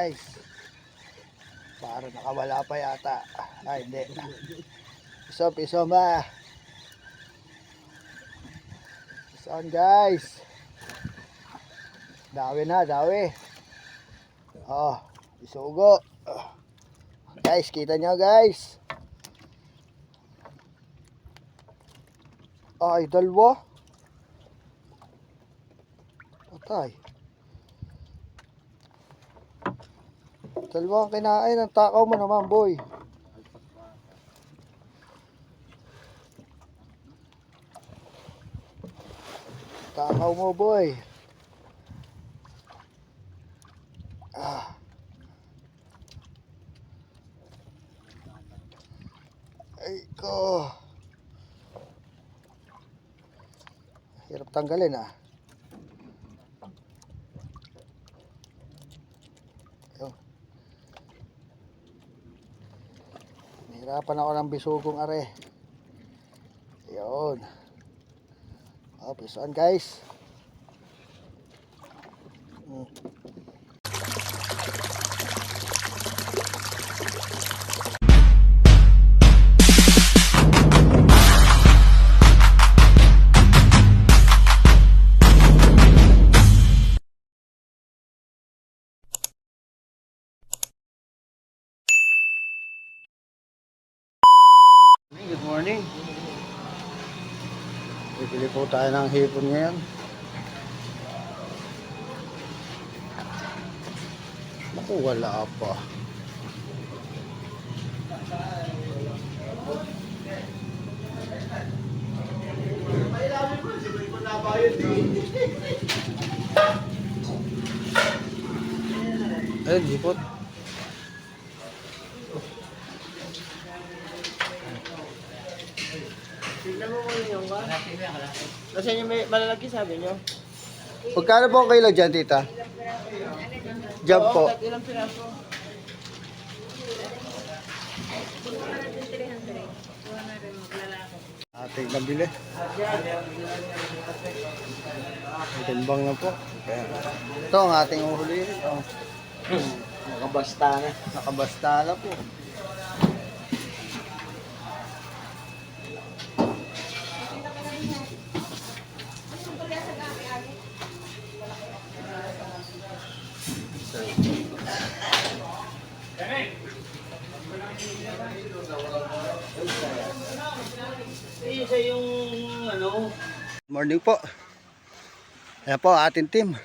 Guys, para nakawala pa yata. Ay, hindi. Isom, isom ba? Isom guys. Dawi na, dawi. Oh, isugo. Guys, kita nyo guys. Ay, dalawa. Patay. Dalawa ang kinain ng takaw mo naman, boy. Takaw mo, boy. Ah. Ay ko. Hirap tanggalin ah. Ayun. Nahirapan ako ng bisugong are. Ayun. Oh, pisuan guys. Hmm. Tayo ng hipon ngayon. Naku, wala pa. Ayun, hipon. Tignan mo muna yung ba? Kasi yung may malalaki sabi nyo. Pagkano po ang kilo dyan, tita? Po. Oo, kahit ilang piraso. Ating nabili. Timbang na po. Ito ang ating uhuli. Oh. Nakabasta na. Nakabasta na po. Isa yung ano. Morning po. Ayan po, ating team.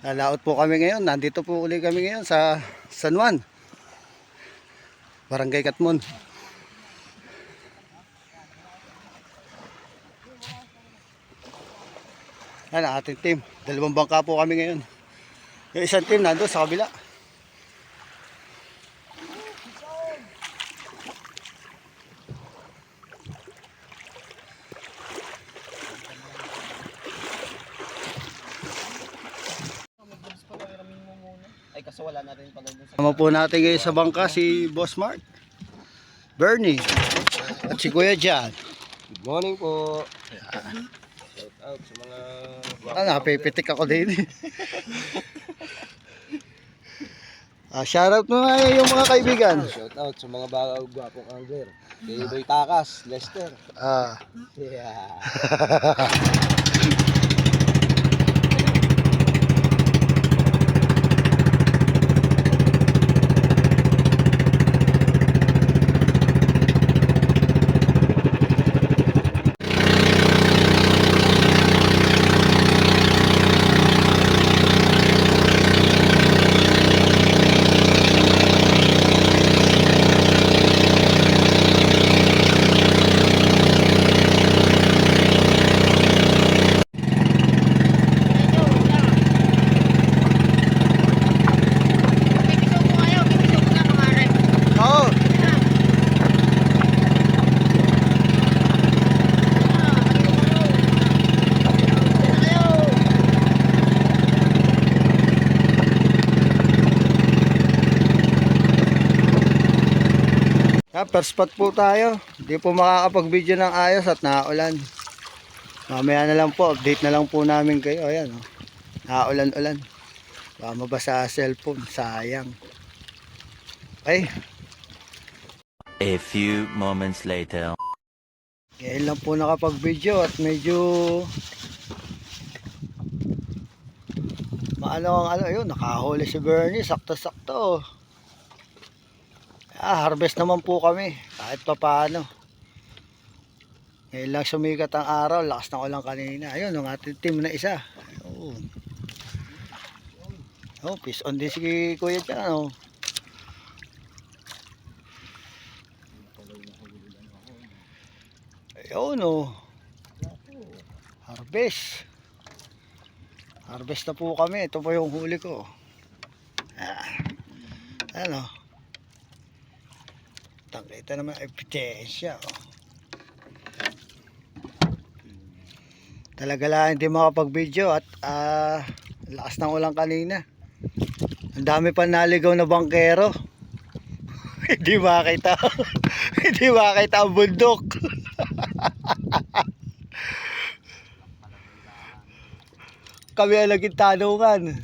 Lalaot po kami ngayon. Nandito po uli kami ngayon sa San Juan. Barangay Katmon. Yan ang ating team. Dalawang bangka po kami ngayon. Yung isang team nandun sa kabila. Ay kaso wala na rin pala dun sa... Sama po natin ngayon sa bangka si Boss Mark. Bernie. At si Kuya Jan. Good morning po. Shout out sa mga... Ah, napipitik ako din. ah, shoutout mo nga yung mga kaibigan. Shout out sa mga bago gwapong angler. Kay Boy Takas, Lester. Ah, Yeah. First spot po tayo. Hindi po makakapag-video ng ayos at naulan. Mamaya na lang po, update na lang po namin kayo. Ayan, oh. Naulan-ulan. Baka mabasa sa cellphone. Sayang. Okay. A few moments later. Ngayon lang po nakapag-video at medyo maano ang ano yun, nakahuli si Bernie, sakto-sakto. Ah, harvest naman po kami, kahit pa paano. Ngayon lang sumikat ang araw, lakas ng ulang kanina. Ayun, ang ating team na isa. Ayun. Oh, peace on din si Kuya dyan, oh. Ayun oh. Harvest. Harvest na po kami. Ito po yung huli ko. Ah. Ano? Tangkita naman ebidensya. Oh. Talaga lang hindi makapag-video at ah, lakas ng ulang kanina. Ang dami pa naligaw na bangkero. hindi makita. hindi makita ang bundok. Kami ang naging tanungan.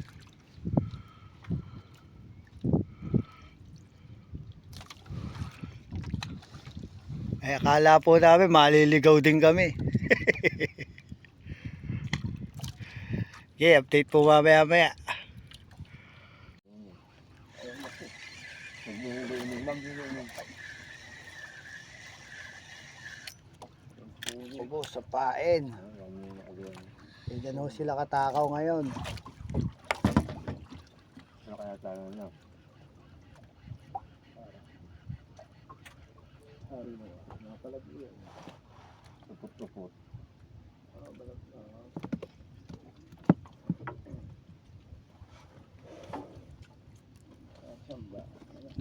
Eh, akala po namin maliligaw din kami. okay, update po mamaya maya. Ubo sa pain. Tignan ho sila katakaw ngayon. Ano kaya tayo na? Tupot-tupot.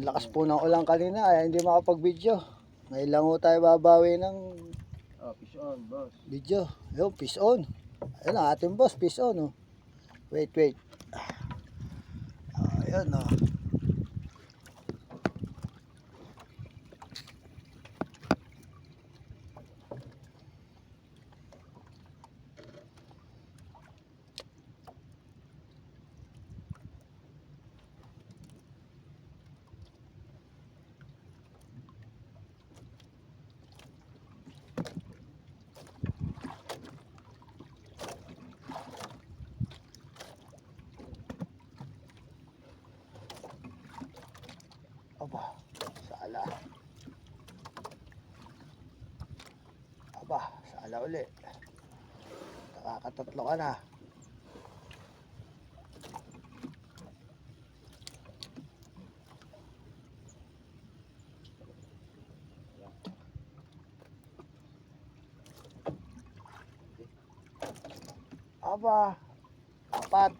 Lakas po ng ulan kanina ay hindi makapag-video. Ngayon lang ho tayo babawi ng Ah, fish on, boss. video. Yo, peace on. Ayun ang ating boss, peace on. Oh. Wait, wait. Ah, Ayun oh. Aba, sala. Aba, sala uli. Nakakatatlo ka na. Aba, apat.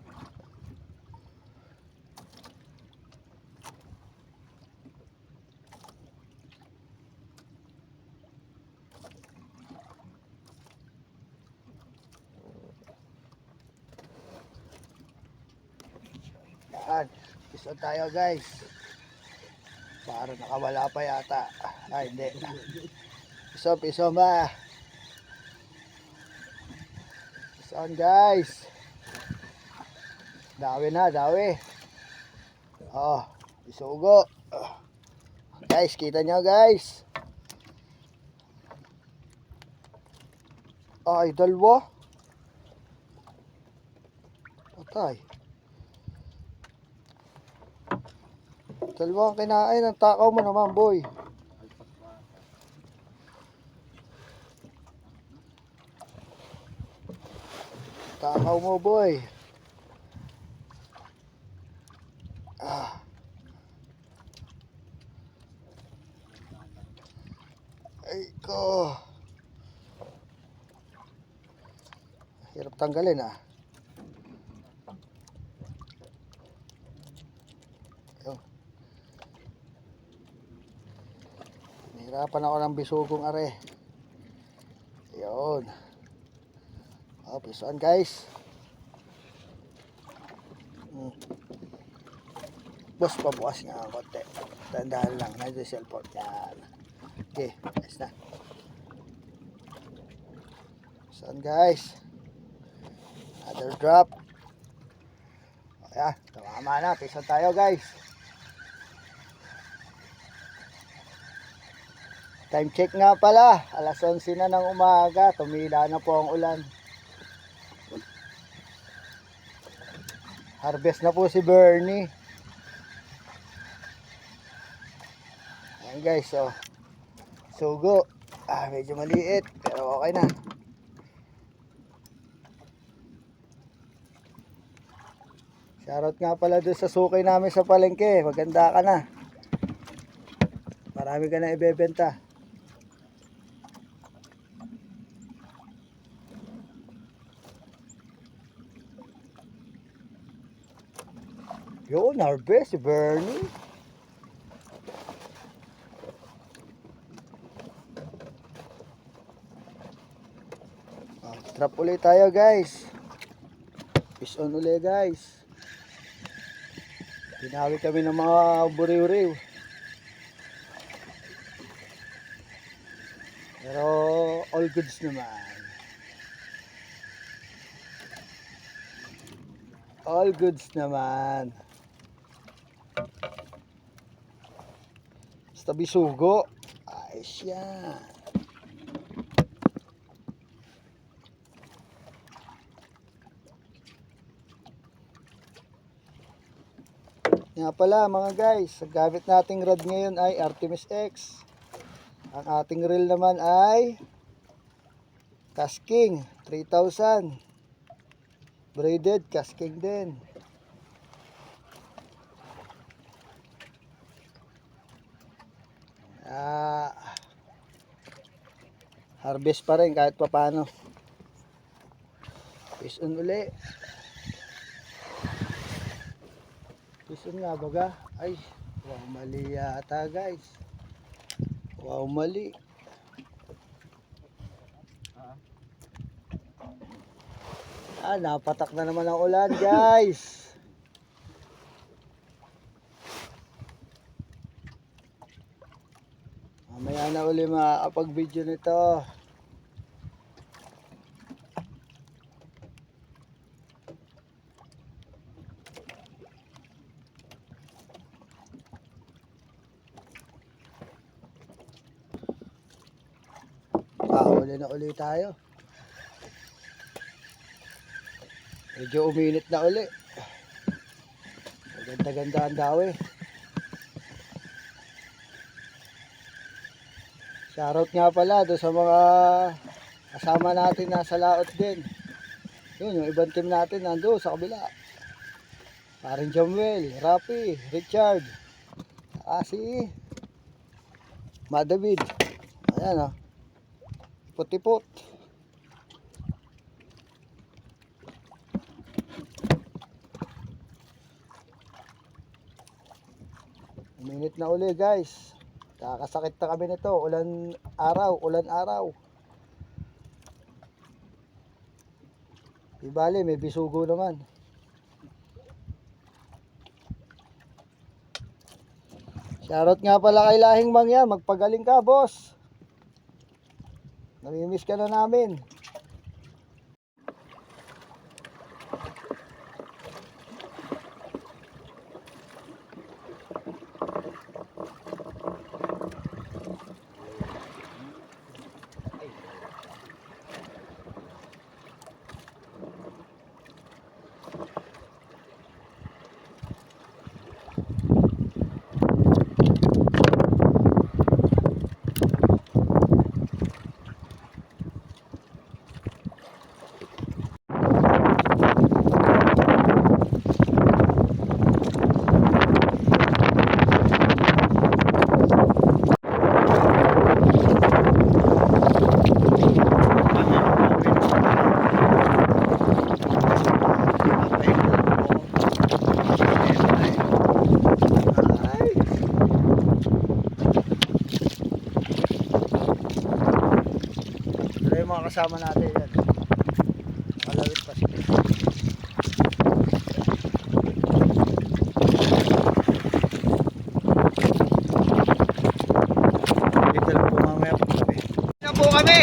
Yan. Piso tayo guys. Para nakawala pa yata. Ay, hindi. Piso, piso ba? Piso on guys. Dawi na, dawi. Oh, piso ugo. Guys, kita nyo guys. Ay, dalawa. Patay. Dalawang kinain ng takaw mo naman, boy. Takaw mo, boy. Ah. Ay ko. Hirap tanggalin ah. Ako ng bisugong are. Yun. Oh, pisuan guys. Hmm. Boss, pabukas nga ang konti. Tandaan lang, yung cellphone. Yan. Okay, ayos na. Pisuan guys. Another drop. Ayan, Tama na, pisa tayo guys. Time check nga pala, alas 11 na ng umaga, tumila na po ang ulan. Harvest na po si Bernie. Ayan guys, so sugo. Ah, medyo maliit, pero okay na. Shoutout nga pala doon sa sukay namin sa palengke. Maganda ka na. Marami ka na ibebenta. Yun, harvest si Bernie. Ah, trap ulit tayo guys. Fish on ulit guys. Pinawi kami ng mga buriw-riw. Pero all goods naman. All goods naman. Basta bisugo. Ayos yan. Nga pala mga guys, ang gamit nating rod ngayon ay Artemis X. Ang ating reel naman ay Casking 3000. Braided Casking din. Ah, harvest pa rin kahit papano. Fish on uli. Fish on nga baga. Ay, wow mali yata guys. Wow mali. Ah, napatak na naman ang ulan guys. Mamaya na uli makakapag-video nito. Ah, uli na uli tayo. Medyo uminit na uli. Ganda-ganda ang dawi. Shoutout nga pala doon sa mga kasama natin na sa laot din. Yun, yung ibang team natin nando sa kabila. Paring Jamuel, Rapi, Richard, saka si Madavid. Ayan o. Putipot. Minute na uli guys. Kakasakit na kami nito. Ulan araw, ulan araw. Di may bisugo naman. Shoutout nga pala kay Lahing Mangya. Magpagaling ka, boss. Namimiss ka na namin. kasama natin yan. Malawit pa siya. Dito lang po mamaya po kami. Na po kami.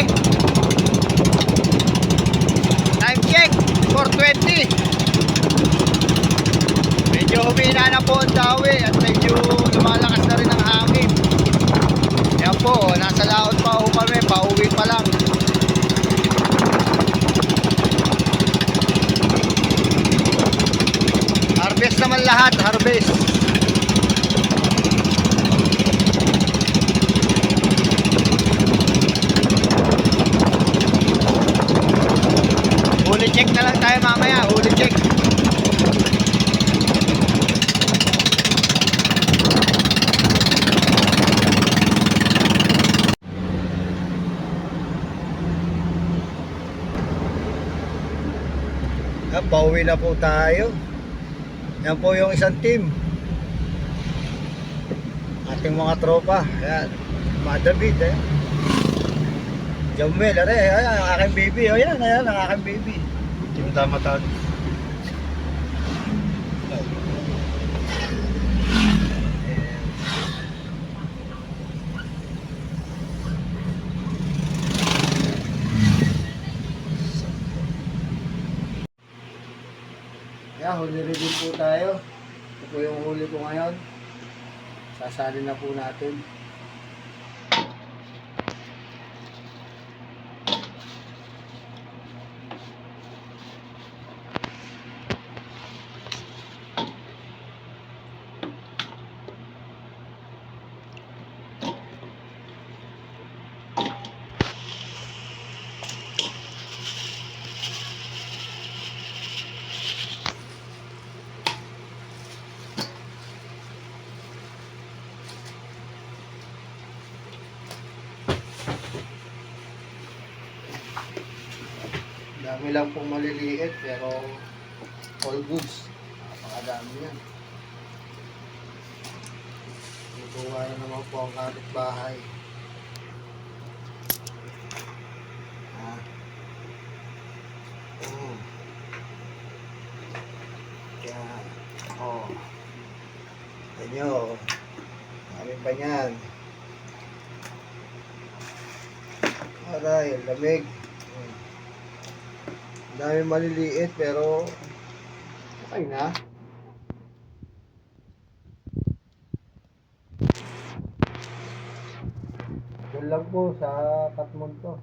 Time check. 4.20. Medyo na po ang dawi at medyo lumalakas na rin ang hangin. Yan po, nasa laot pa ho kami, pauwi pa lang. Bilis. Huli check na lang tayo mamaya, huli check. Ah, pauwi na po tayo. Yan po yung isang team. Ating mga tropa. Ayan. Mga David, eh. Jamel, are, ayan, ang aking baby. O yan, ayan, ang aking baby. Team Damatan. Kaya huli din po tayo. Ito po yung huli ko ngayon. Sasali na po natin. Dami lang pong maliliit pero all goods. Napakadami yan. Ituwa na naman po ang kapitbahay. Ah. Oh. Yan. Oh. Dami pa yan. Aray, lamig. Dami maliliit pero okay na. Doon lang po sa Katmon to.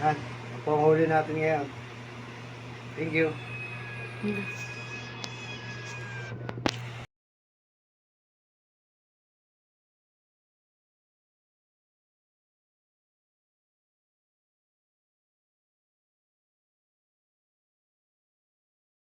Yan. Ito ang huli natin ngayon. Thank you.